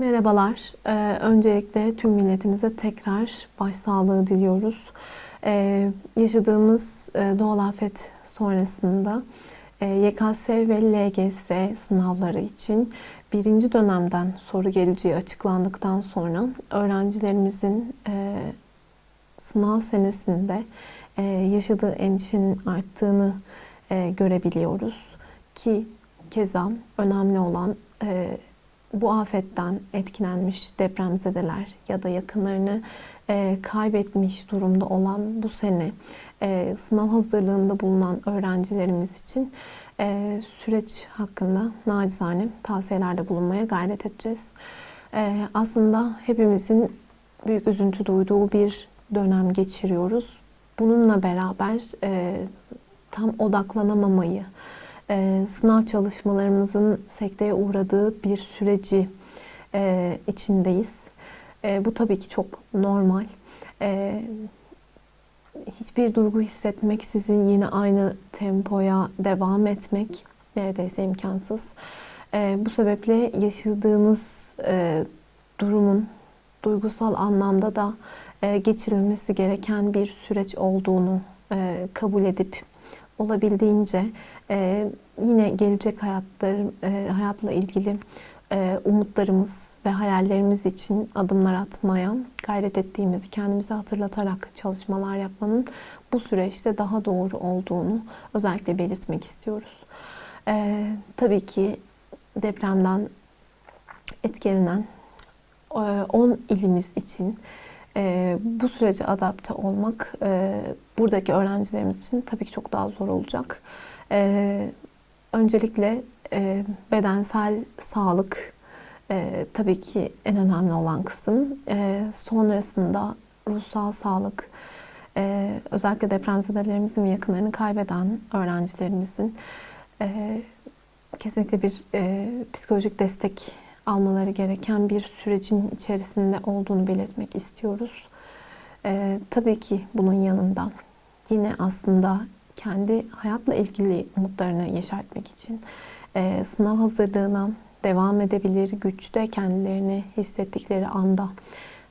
Merhabalar. Ee, öncelikle tüm milletimize tekrar başsağlığı diliyoruz. Ee, yaşadığımız e, doğal afet sonrasında e, YKS ve LGS sınavları için birinci dönemden soru geleceği açıklandıktan sonra öğrencilerimizin e, sınav senesinde e, yaşadığı endişenin arttığını e, görebiliyoruz ki keza önemli olan e, bu afetten etkilenmiş depremzedeler ya da yakınlarını e, kaybetmiş durumda olan bu sene e, sınav hazırlığında bulunan öğrencilerimiz için e, süreç hakkında nacizane tavsiyelerde bulunmaya gayret edeceğiz. E, aslında hepimizin büyük üzüntü duyduğu bir dönem geçiriyoruz. Bununla beraber e, tam odaklanamamayı, e, sınav çalışmalarımızın sekteye uğradığı bir süreci e, içindeyiz. E, bu tabii ki çok normal. E, hiçbir duygu hissetmek sizin yine aynı tempoya devam etmek neredeyse imkansız. E, bu sebeple yaşadığınız e, durumun duygusal anlamda da e, geçirilmesi gereken bir süreç olduğunu e, kabul edip olabildiğince e, yine gelecek hayatlar, e, hayatla ilgili e, umutlarımız ve hayallerimiz için adımlar atmaya gayret ettiğimizi kendimize hatırlatarak çalışmalar yapmanın bu süreçte daha doğru olduğunu özellikle belirtmek istiyoruz. E, tabii ki depremden etkilenen e, 10 ilimiz için e, bu sürece adapte olmak e, buradaki öğrencilerimiz için tabii ki çok daha zor olacak. E, öncelikle e, bedensel sağlık e, tabii ki en önemli olan kısım. E, sonrasında ruhsal sağlık, e, özellikle depremzedelerimizin ve yakınlarını kaybeden öğrencilerimizin e, kesinlikle bir e, psikolojik destek almaları gereken bir sürecin içerisinde olduğunu belirtmek istiyoruz. Ee, tabii ki bunun yanında yine aslında kendi hayatla ilgili umutlarını yeşertmek için e, sınav hazırlığına devam edebilir, güçte kendilerini hissettikleri anda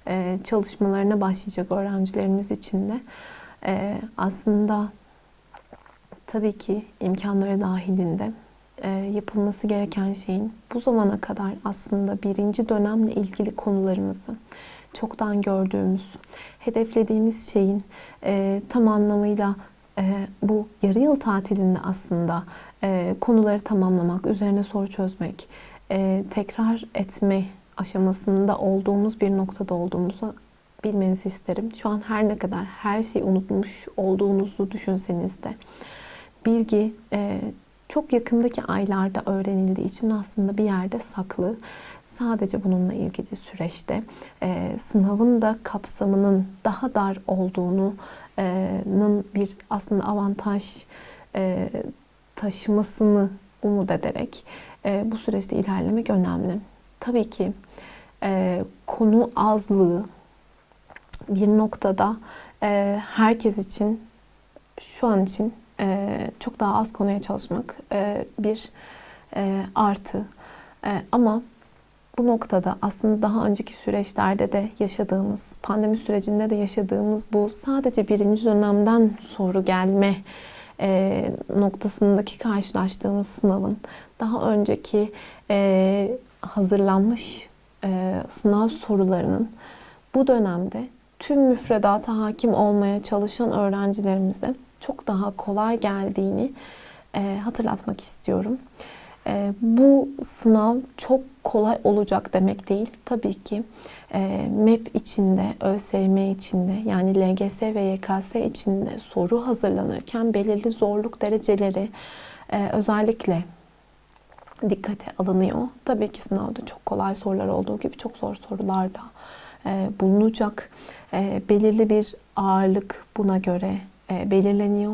e, çalışmalarına başlayacak öğrencilerimiz için de e, aslında tabii ki imkanları dahilinde e, yapılması gereken şeyin bu zamana kadar aslında birinci dönemle ilgili konularımızı çoktan gördüğümüz, hedeflediğimiz şeyin e, tam anlamıyla e, bu yarı yıl tatilinde aslında konuları tamamlamak, üzerine soru çözmek, tekrar etme aşamasında olduğumuz bir noktada olduğumuzu bilmenizi isterim. Şu an her ne kadar her şeyi unutmuş olduğunuzu düşünseniz de bilgi çok yakındaki aylarda öğrenildiği için aslında bir yerde saklı. Sadece bununla ilgili süreçte e, sınavın da kapsamının daha dar olduğunun bir aslında avantaj e, taşımasını umut ederek e, bu süreçte ilerlemek önemli. Tabii ki e, konu azlığı bir noktada e, herkes için şu an için e, çok daha az konuya çalışmak e, bir e, artı. E, ama bu noktada aslında daha önceki süreçlerde de yaşadığımız, pandemi sürecinde de yaşadığımız bu sadece birinci dönemden soru gelme e, noktasındaki karşılaştığımız sınavın daha önceki e, hazırlanmış e, sınav sorularının bu dönemde tüm müfredata hakim olmaya çalışan öğrencilerimize çok daha kolay geldiğini e, hatırlatmak istiyorum. E, bu sınav çok kolay olacak demek değil. Tabii ki e, MEP içinde, ÖSYM içinde yani LGS ve YKS içinde soru hazırlanırken belirli zorluk dereceleri e, özellikle dikkate alınıyor. Tabii ki sınavda çok kolay sorular olduğu gibi çok zor sorular da e, bulunacak. E, belirli bir ağırlık buna göre belirleniyor.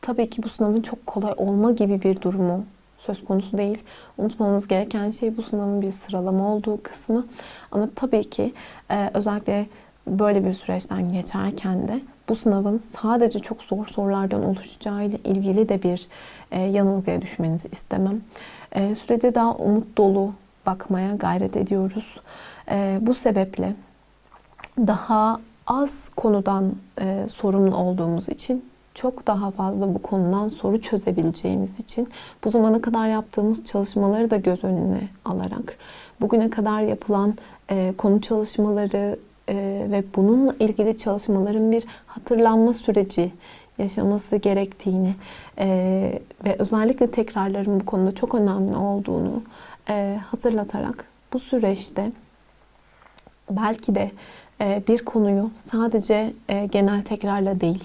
Tabii ki bu sınavın çok kolay olma gibi bir durumu söz konusu değil. Unutmamamız gereken şey bu sınavın bir sıralama olduğu kısmı. Ama tabii ki e, özellikle böyle bir süreçten geçerken de bu sınavın sadece çok zor sorulardan oluşacağı ile ilgili de bir e, yanılgıya düşmenizi istemem. E, sürece daha umut dolu bakmaya gayret ediyoruz. E, bu sebeple daha az konudan e, sorumlu olduğumuz için çok daha fazla bu konudan soru çözebileceğimiz için bu zamana kadar yaptığımız çalışmaları da göz önüne alarak bugüne kadar yapılan e, konu çalışmaları e, ve bununla ilgili çalışmaların bir hatırlanma süreci yaşaması gerektiğini e, ve özellikle tekrarların bu konuda çok önemli olduğunu e, hatırlatarak bu süreçte belki de bir konuyu sadece e, genel tekrarla değil,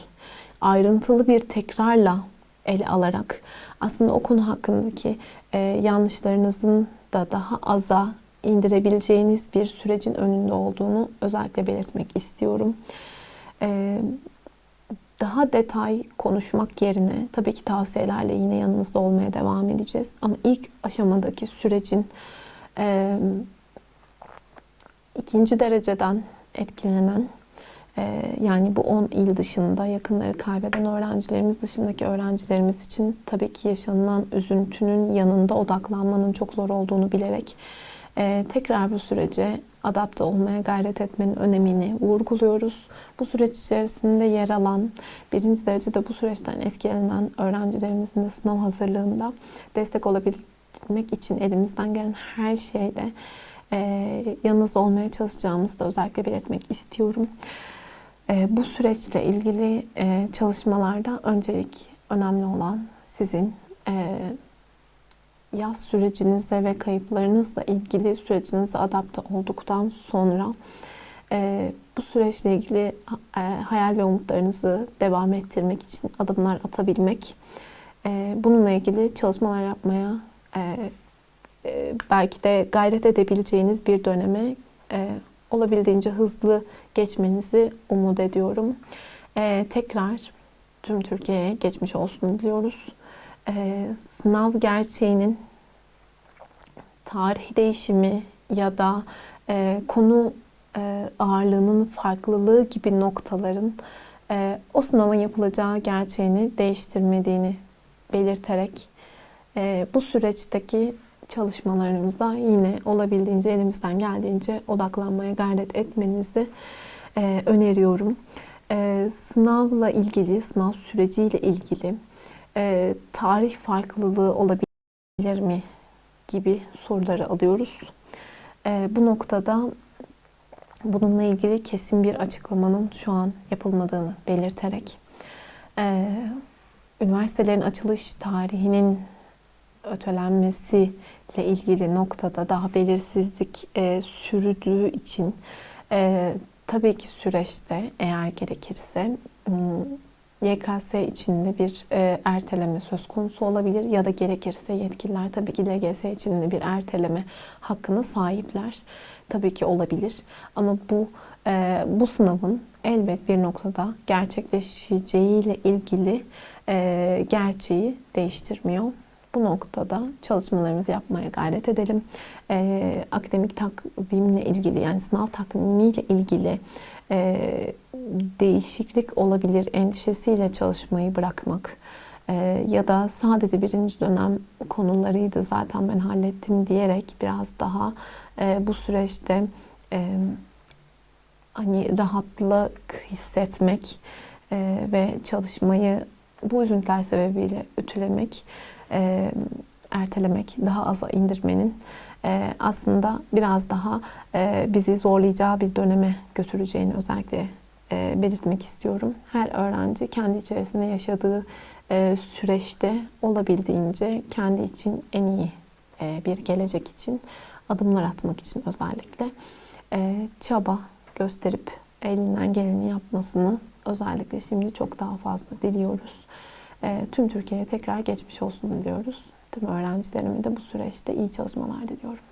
ayrıntılı bir tekrarla ele alarak aslında o konu hakkındaki e, yanlışlarınızın da daha aza indirebileceğiniz bir sürecin önünde olduğunu özellikle belirtmek istiyorum. E, daha detay konuşmak yerine tabii ki tavsiyelerle yine yanınızda olmaya devam edeceğiz. Ama ilk aşamadaki sürecin e, ikinci dereceden etkilenen e, yani bu 10 il dışında yakınları kaybeden öğrencilerimiz dışındaki öğrencilerimiz için tabii ki yaşanılan üzüntünün yanında odaklanmanın çok zor olduğunu bilerek e, tekrar bu sürece adapte olmaya gayret etmenin önemini vurguluyoruz. Bu süreç içerisinde yer alan, birinci derecede bu süreçten etkilenen öğrencilerimizin de sınav hazırlığında destek olabilmek için elimizden gelen her şeyde e, yanınızda olmaya çalışacağımızı da özellikle belirtmek istiyorum. E, bu süreçle ilgili e, çalışmalarda öncelik önemli olan sizin e, yaz sürecinizle ve kayıplarınızla ilgili sürecinize adapte olduktan sonra e, bu süreçle ilgili e, hayal ve umutlarınızı devam ettirmek için adımlar atabilmek, e, bununla ilgili çalışmalar yapmaya e, e, belki de gayret edebileceğiniz bir döneme e, olabildiğince hızlı geçmenizi umut ediyorum. E, tekrar tüm Türkiye'ye geçmiş olsun diliyoruz. Sınav gerçeğinin tarih değişimi ya da konu ağırlığının farklılığı gibi noktaların o sınavın yapılacağı gerçeğini değiştirmediğini belirterek bu süreçteki çalışmalarımıza yine olabildiğince elimizden geldiğince odaklanmaya gayret etmenizi e, öneriyorum. E, sınavla ilgili, sınav süreciyle ilgili e, tarih farklılığı olabilir mi gibi soruları alıyoruz. E, bu noktada bununla ilgili kesin bir açıklamanın şu an yapılmadığını belirterek e, üniversitelerin açılış tarihinin ötelenmesiyle ilgili noktada daha belirsizlik e, sürdüğü için e, tabii ki süreçte eğer gerekirse YKS içinde bir e, erteleme söz konusu olabilir ya da gerekirse yetkililer tabii ki LGS içinde bir erteleme hakkına sahipler. Tabii ki olabilir ama bu e, bu sınavın elbet bir noktada gerçekleşeceğiyle ilgili e, gerçeği değiştirmiyor. Bu noktada çalışmalarımızı yapmaya gayret edelim. E, akademik takvimle ilgili yani sınav takvimiyle ilgili e, değişiklik olabilir endişesiyle çalışmayı bırakmak e, ya da sadece birinci dönem konularıydı zaten ben hallettim diyerek biraz daha e, bu süreçte e, hani rahatlık hissetmek e, ve çalışmayı bu üzüntüler sebebiyle ütülemek e, ertelemek, daha aza indirmenin e, aslında biraz daha e, bizi zorlayacağı bir döneme götüreceğini özellikle e, belirtmek istiyorum. Her öğrenci kendi içerisinde yaşadığı e, süreçte olabildiğince kendi için en iyi e, bir gelecek için adımlar atmak için özellikle e, çaba gösterip elinden geleni yapmasını özellikle şimdi çok daha fazla diliyoruz. E, tüm Türkiye'ye tekrar geçmiş olsun diliyoruz. Tüm öğrencilerime de bu süreçte iyi çalışmalar diliyorum.